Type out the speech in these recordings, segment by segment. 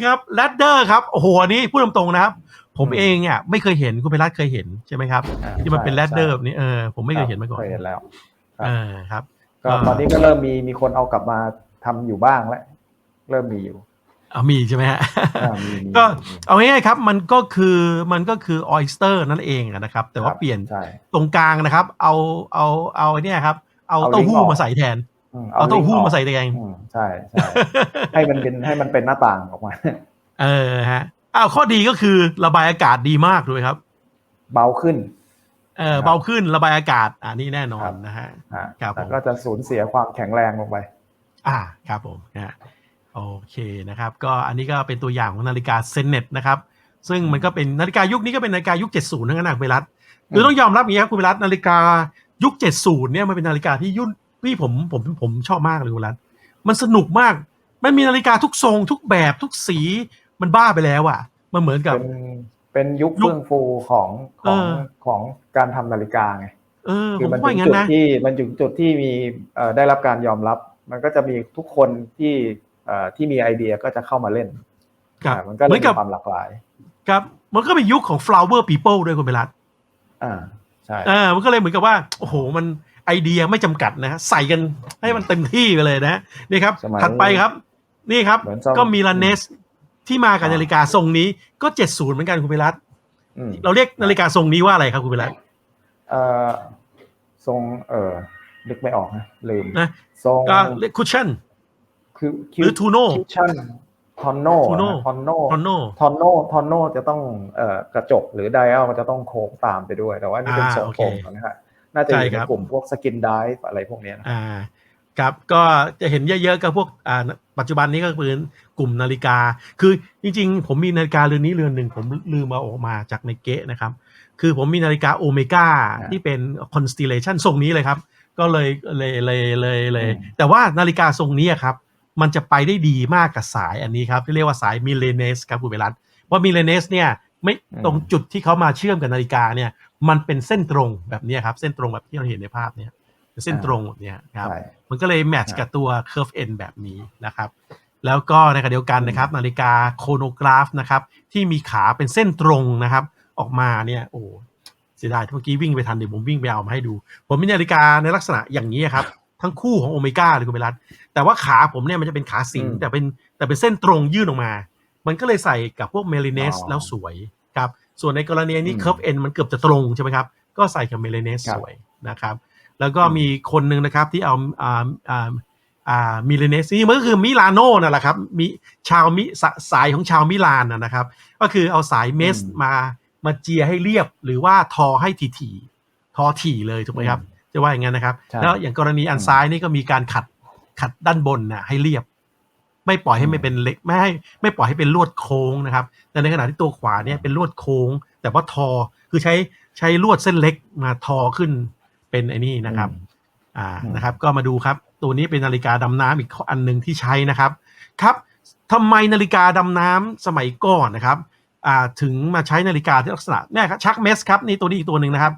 นี่ครับแรดเดอร์ครับโอ้โหอันนี้พูดตรงๆนะครับผมอืมเองอะไม่เคยเห็นคุณเพรัตเคยเห็นใช่ไหมครับอ่าที่มันเป็นใช่แรดเดอร์ใช่แบบนี้เออผมไม่เคยเห็นมาก่อนเคยเห็นแล้วครับเออครับก็ก็ตอนนี้ก็เริ่มมีมีคนเอากลับมาทำอยู่บ้างแล้วเริ่มมีอยู่เอามีใช่ไหมฮะอ่ามีมีก็มีเอาง่ายๆครับ มันก็คือมันก็คือออยสเตอร์นั่นเองอะนะครับ แต่ว่าครับเปลี่ยนใช่ตรงกลางนะครับ เอาเอาเอาไอ้เนี่ยครับ เอาเอาเต้าหู้ลิงก์ออกมาใส่แทนม เอาเต้าหู้ลิงก์ออกมาใส่แทนอืมใช่ใช่ให้มันเป็นให้มันเป็นหน้าต่างออกมา เออฮะอ้าวข้อดีก็คือระบายอากาศดีมากด้วยครับ เบาขึ้น เออครับเบาขึ้นระบายอากาศอ่านี่แน่นอครันบนะฮะฮะครับแต่ผมก็จะสูญเสียความแข็งแรงลงไป อ่าครับผมนะฮะโอเคนะครับ ก็อันนี้ก็เป็นตัวอย่างของนาฬิกาเซนเน็ตนะครับ ซึ่งมันก็เป็นนาฬิกายุคนี้ก็เป็นนาฬิกายุค 70 ทั้งนั้นนะคุณวิรัตคือต้องยอมรับอย่างนี้ครับคุณวิรัตนาฬิกายุค 70 เนี่ยมันเป็นนาฬิกาที่ยุ่น พี่ผมผมผมชอบมากเลยคุณวิรัตมันสนุกมาก มันมีนาฬิกาทุกทรง ทุกแบบทุกสีมันบ้าไปแล้วอะ มันเหมือนกับ เป็นเป็นยุคยุคเฟื่องฟูของของเออของการทำนาฬิกาไงเออคืผมมันว่าถึอย่างงนั้จุนดนะที่มันถึงจุดที่มีเอ่อได้รับการยอมรับ มันก็จะมีทุกคนที่เอ่อที่มีไอเดียก็จะเข้ามาเล่นครับอ่ามันก็เลเหมือยนมีกับความหลากหลาย ครับ มันก็เป็นยุคของ flower people ด้วยคุณวิรัตอ่าใช่เออมันก็เลยเหมือนกับว่า โอ้โห มัน ไอเดียไม่จำกัดนะฮะใส่กันให้มันเต็มที่ไปเลยนะนี่ครับสมัยถัดไปครับ นี่ครับเหมือนสมัยก็มีลาเนสที่มากับนาฬิกาทรงนี้ก็70เหมือนกันคุณพิรัตอืมเราเรียกนาฬิกาทรงนี้ว่าอะไรครับคุณพิรัตเอ่อทรงเออนึกไม่ออกนะลืมนะทรงก็เรียกคุชชั่นคือหรือทูโน่คิวชั่นทอนโน่ Tuno ทอนโน่คอนโนทอนโน่ทอนโน่จะต้องเอ่อกระจกหรือไดอัลมันจะต้องโค้งตามไปด้วย แต่ว่านี่เป็นอ่าทรงโอเคกลมนะฮะ น่าจะอยู่ใช่ในครับกลุ่มพวกสกินไดฟ์อะไรพวกเนี้ยนะอ่าครับก็จะเห็นเยอะๆกับพวกอ่าปัจจุบันนี้ก็คือกลุ่มนาฬิกา คือจริงๆ ผมมีนาฬิกาเรือนนี้เรือนหนึ่งผมลืมเอาออกมาจากในเก๊ะนะครับ คือผมมีนาฬิกาโอเมก้าที่เป็น constellation ทรงนี้เลยครับ ก็เลยเลยเลยเลยเลย แต่ว่านาฬิกาทรงนี้อะครับ มันจะไปได้ดีมากกับสายอันนี้ครับ ที่เรียกว่าสายมิเลเนสครับคุณเวรัตเพราะมิเลเนสเนี่ยไม่ตรงจุดที่เขามาเชื่อมกับนาฬิกาเนี่ย มันเป็นเส้นตรงแบบเนี้ยครับ เส้นตรงแบบที่เราเห็นในภาพเนี่ยเป็นเส้นตรงแบบเนี้ยครับใช่มันก็เลยแมทช์กับตัว curve end แบบนี้นะครับ แล้วก็ในขณะเดียวกันนะครับ นาฬิกาโครโนกราฟนะครับที่มีขาเป็นเส้นตรงนะครับ ออกมาเนี่ยโอ้เสียดายที่เมื่อกี้วิ่งไปทันเดี๋ยวผมวิ่งไปเอามาให้ดู ผมมีนาฬิกาในลักษณะอย่างนี้ครับ ทั้งคู่ของโอเมก้าเลยคุณเบรัตแต่ว่าขาผมเนี่ยมันจะเป็นขาสิงอืมแต่เป็นแต่เป็นเส้นตรงยื่นออกมา มันก็เลยใส่กับพวกเมลิเนสอ๋อแล้วสวยครับ ส่วนในกรณีนี้อืมเคิร์ฟเอ็นมันเกือบจะตรงใช่ไหมครับ ก็ใส่กับเมลิเนสครับสวยนะครับ แล้วก็มีคนหนึ่งนะครับที่เอาอ่าอ่าอ่ามิเลเนสนี่มันก็คือมิลานโน่นั่นแหละครับมีชาวมิสสายของชาวมิลานนะนะครับ ก็คือเอาสายเมสอืมมามาเจียให้เรียบหรือว่าทอให้ถี่ๆทอถี่เลยถูกไหมครับจะว่าอย่างนั้นนะครับใช่แล้วอย่างกรณีอันอืมซ้ายนี่ก็มีการขัดขัดด้านบนนะให้เรียบ ไม่ปล่อยให้อืมมันเป็นเล็กไม่ให้ไม่ปล่อยให้เป็นลวดโค้งนะครับ แต่ในขณะที่ตัวขวาเนี่ยเป็นลวดโค้ง แต่ว่าทอคือใช้ใช้ลวดเส้นเล็กมาทอขึ้นเป็นไอ้นี่นะครับ อ่าอืมนะครับ ก็มาดูครับ ตัวนี้เป็นนาฬิกาดำน้ำอีกอันหนึ่งที่ใช้นะครับ ครับทำไมนาฬิกาดำน้ำสมัยก่อนนะครับ อ่าถึงมาใช้นาฬิกาที่ลักษณะเนี่ยครับชักเมสครับนี่ตัวนี้อีกตัวหนึ่งนะครับ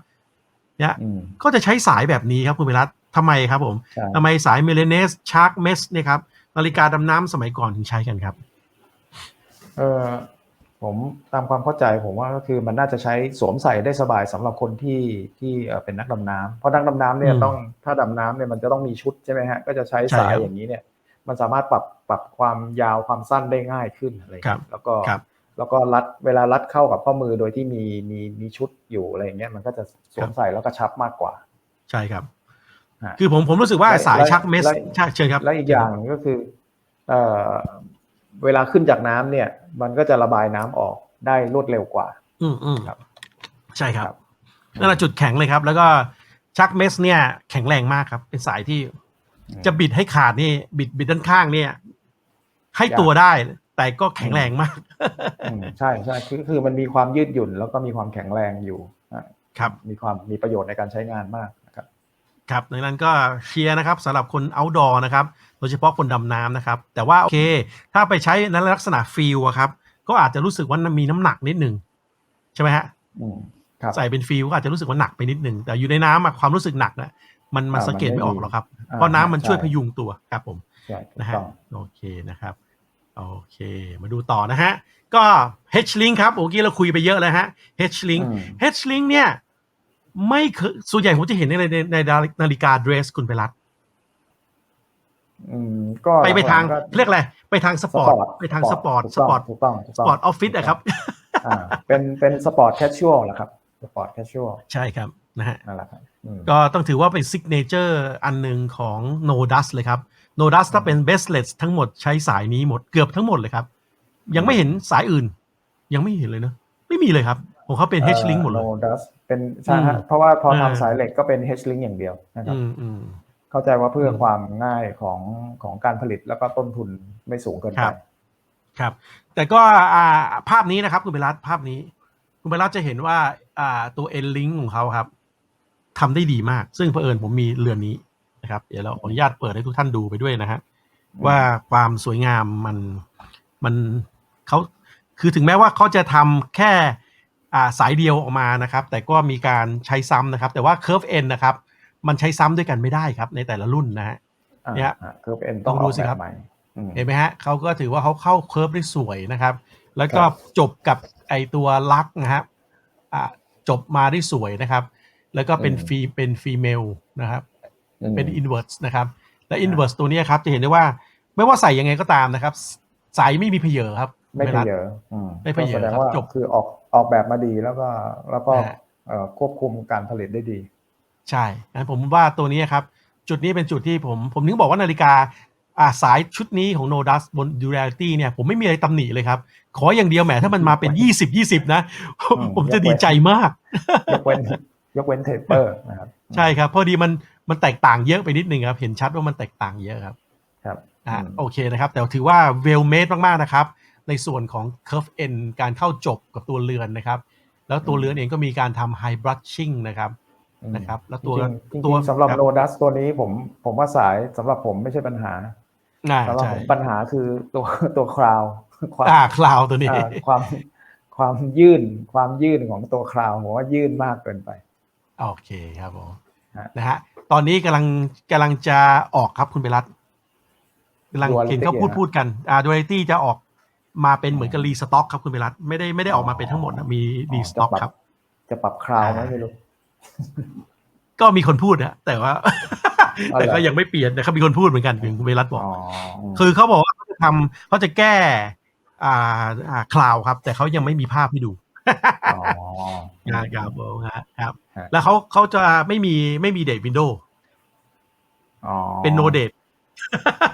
เนี่ยอืมก็จะใช้สายแบบนี้ครับคุณวิรัตทำไมครับผมใช่ทำไมสายเมเลเนสชาร์กเมสเนี่ยครับ นาฬิกาดำน้ำสมัยก่อนถึงใช้กันครับ เออผมตามความเข้าใจผมว่าก็คือมันน่าจะใช้สวมใส่ได้สบายสำหรับคนที่ที่เอ่อเป็นนักดำน้ำเพราะนักดำน้ำเนี่ยอืมต้องถ้าดำน้ำเนี่ยมันจะต้องมีชุดใช่ไหมฮะก็จะใช้ใช่สายครับอย่างนี้เนี่ย มันสามารถปรับปรับความยาวความสั้นได้ง่ายขึ้นอะไรอย่างครับเงี้ยแล้วก็ครับแล้วก็รัดเวลารัดเข้ากับข้อมือโดยที่มีมีมีชุดอยู่อะไรอย่างเงี้ยมันก็จะสวมใส่แล้วกระชับมากกว่า ใช่ครับฮะ คือผมผมรู้สึกว่าและสายและชักเมสและใช่เชิญครับ และอีกอย่างหนึ่งก็คือเอ่อเวลาขึ้นจากน้ำเนี่ย มันก็จะระบายน้ำออกได้รวดเร็วกว่า อืมอืมครับ ใช่ครับครับนั่นแหละจุดแข็งเลยครับ แล้วก็ชักเมสเนี่ย แข็งแรงมากครับ เป็นสายที่จะบิดให้ขาดนี่ บิดบิดด้านข้างเนี่ย ให้ตัวได้ แต่ก็แข็งแรงมากอืมใช่ใช่คือคือมันมีความยืดหยุ่น แล้วก็มีความแข็งแรงอยู่อะครับ มีความมีประโยชน์ในการใช้งานมากนะ ครับครับดังนั้นก็เชียร์นะครับสำหรับคน outdoor นะครับโดยเฉพาะคนดำน้ำนะครับ แต่ว่าโอเค ถ้าไปใช้ในลักษณะฟิลอะครับ ก็อาจจะรู้สึกว่ามีน้ำหนักนิดหนึ่งใช่ไหมฮะอืมครับใส่เป็นฟิลก็อาจจะรู้สึกว่าหนักไปนิดหนึ่งแต่อยู่ในน้ำอะความรู้สึกหนักนะมันมันอ่าสังเกตมันไม่ไม่ออกมีหรอกครับอ่าเพราะน้ำมันใช่ช่วยพยุงตัวครับผมใช่ถูกนะฮะต้องโอเคนะครับโอเค มาดูต่อนะฮะ ก็ H-Link ครับเมื่อกี้เราคุยไปเยอะแล้วฮะ H-Link อืม H-Link เนี่ย ไม่เคยส่วนใหญ่ผมจะเห็นในในในนาฬิกาเดรสคุณไปรัดอืมก็ไปไปทางก็เรียกอะไรไปทางสปอร์ตไปทางสปอร์ตสปอร์ตถูกต้องถูกสต้องปอร์ตออฟฟิศอะครับอ่าเป็นเป็นสปอร์ตแคชชวลแหละครับสปอร์ตแคชชวลใช่ครับนะฮะนั่นแหละครับอืมก็ต้องถือว่าเป็นซิกเนเจอร์อันหนึ่งของ No Dust เลยครับ No Dust ถ้าเป็น b e s t l e t ทั้งหมดใช้สายนี้หมดเกือบทั้งหมดเลยครับ ยังไม่เห็นสายอื่น ยังไม่เห็นเลยเนอะไม่มีเลยครับข องเขาเป็น H-Link หมดเลยโนดัสเป็นใช่ฮะอืมเพราะว่าพอเออทำสายเหล็กก็เป็น H-Link อย่างเดียวนะครับอืมอืมเข้าใจว่าเพื่ออมความง่ายของของการผลิตแล้วก็ต้นทุนไม่สูงเกินคไปรับครับ แต่ก็อ่าภาพนี้นะครับ คุณเบลรัตภาพนี้ คุณเบลรัตจะเห็นว่าอ่าตัว N link ของเขาครับทำได้ดีมาก ซึ่งเผอิญผมมีเรือนนี้นะครับ เดี๋ยวเราขออนุญาตเปิดให้ทุกท่านดูไปด้วยนะฮะว่าความสวยงามมันมันเขาคือถึงแม้ว่าเขาจะทำแค่อ่า สายเดียวออกมานะครับ แต่ก็มีการใช้ซ้ำนะครับ แต่ว่า Curve N นะครับ มันใช้ซ้ำด้วยกันไม่ได้ครับ ในแต่ละรุ่นนะฮะอ่าเนี่ยอ่าคือเป็นต้องลองดูสิครับออกแใหม่อืมเห็นไหมฮะเขาก็ถือว่าเขาเข้าเคิร์ฟได้สวยนะครับ แล้วก็ครับจบกับไอตัวลักนะครับอ่าจบมาได้สวยนะครับ แล้วก็เป็นฟีเป็นฟีเมลนะครับอืมเป็นอินเวอร์สนะครับ และอินเวอร์สตัวเนี้ยครับจะเห็นได้ว่าไม่ว่าใส่ยังไงก็ตามนะครับ สายไม่มีเพเยอครับ ไม่วเพลาเยอะอืมไม่เพเยอะก็แสดงครับว่าจบคือออกออกแบบมาดีแล้วก็แล้วก็นะฮะเอ่อควบคุมการผลิตได้ดี ใช่งั้นผมว่าตัวนี้ครับ จุดนี้เป็นจุดที่ผม ผมถึงบอกว่านาฬิกาอ่าสายชุดนี้ของ No Dust บน Duality เนี่ย ผมไม่มีอะไรตำหนิเลยครับ ขออย่างเดียวแหมถ้ามันมาเป็น 20 20 นะอืมผมจะยกเว้นดีใจมาก ยกเว้นยกเว้นเทปเปอร์นะครับ ใช่ครับ พอดีมันมันแตกต่างเยอะไปนิดนึงครับ เห็นชัดว่ามันแตกต่างเยอะครับ ครับอะอืมโอเคนะครับ แต่ถือว่า well made มาก ๆ นะครับ ในส่วนของ curve n การเข้าจบกับตัวเรือนนะครับ แล้วตัวเรือนเองก็มีการทำ high brushing นะครับอืมนะครับ แล้วตัวจริงๆจริงๆตัวสำหรับคโนดัสตัวนี้ผมผมว่าสายสำหรับผมไม่ใช่ปัญหาอ่าสำหรับใช่ผมปัญหาคือตัวตัวคราวความอ่าคลาวตัวนี้อ่าความความยื่นความยื่นของตัวคราวผมว่ายื่นมากเกินไป โอเคครับผมฮะนะฮะตอนนี้กำลังกำลังจะออกครับคุณเบลัตกำลัง Duality เห็นเขาพูดอะพูดกันอ่าดู a l i t y จะออก มาเป็นเหมือนกับรีสต็อกครับคุณเบลัตไม่ได้ไม่ได้ออกมาเป็นทั้งหมดนะมีรีสต็อกจะปครับ จะปรับคราวไหมอ่าไม่รู้ ก็มีคนพูดนะแต่ว่าอ๋อเหรอแต่ก็ยังไม่เปลี่ยนแต่เขามีคนพูดเหมือนกันถึงคุณเบลัตบอกอ๋อมคือเขาบอกว่าเขาจะทำเขาจะแก้ อ่าอ่าคลาวครับ แต่เขายังไม่มีภาพให้ดูอ๋อนะครับผมฮะครับฮะแล้วเขาเขาจะไม่มีไม่มีเดทวินโดว์อ๋อเป็นโนเดท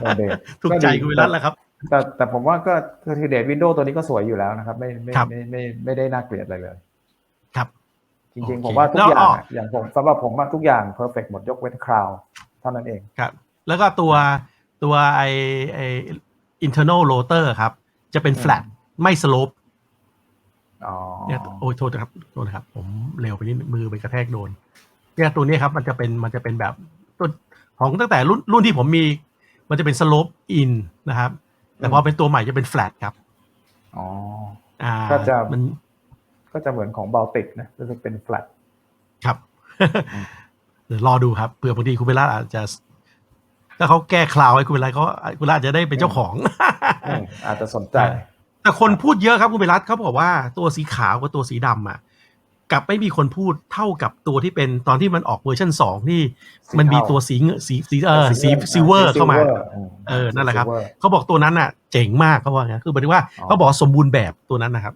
โนเดทถูกใจคุณเบลัตแล้วครับ แต่แต่ผมว่าก็คือเดทวินโดว์ตัวนี้ก็สวยอยู่แล้วนะครับ ไม่ไม่ครับไม่ไม่ไม่ได้น่าเกลียดอะไรเลย ครับ จริงโอเคๆผมว่าทุกแล้วอย่างอ๋ออะอย่างผมสำหรับผมว่าทุกอย่างเพอร์เฟกหมดยกเว้นคราวเท่านั้นเองครับ แล้วก็ตัวตัวไอไอ internal rotor ครับ จะเป็นอืม flat ไม่ slope อ๋อเนี่ยโอ้ยโทษนะครับโทษนะครับ ผมเร็วไปนิดมือไปกระแทกโดนเนี่ยตัวนี้ครับ มันจะเป็นมันจะเป็นแบบตัวของตั้งแต่รุ่นรุ่นที่ผมมี มันจะเป็น slope in นะครับ แต่พอเป็นตัวใหม่จะเป็น flat ครับ อ๋อ อ่า ก็จะมันก็จะเหมือนของเบลติกนะก็จะเป็นแฟลตครับอืมเดี๋ยวรอดูครับเผื่อบางทีคุณเบลล่าอาจจะถ้าเขาแก้คลาวให้คุณเบลล่าเขาคุณเบลล่าอาจจะได้เป็นเจ้าของอืมอาจจะสนใจ แต่คนพูดเยอะครับคุณเบลรัตเขาบอกว่าตัวสีขาวกับตัวสีดำอะ กลับไม่มีคนพูดเท่ากับตัวที่เป็นตอนที่มันออกเวอร์ชันสองที่สีมันมีเทาตัวสีเงสีสีเออสีซิลเวอร์เข้ามามเออนั่นแหละครับ silver เขาบอกตัวนั้นอะ เจ๋งมากเขาว่างั้นคือหมายถึงว่าอ๋อเขาบอกสมบูรณ์แบบตัวนั้นนะครับ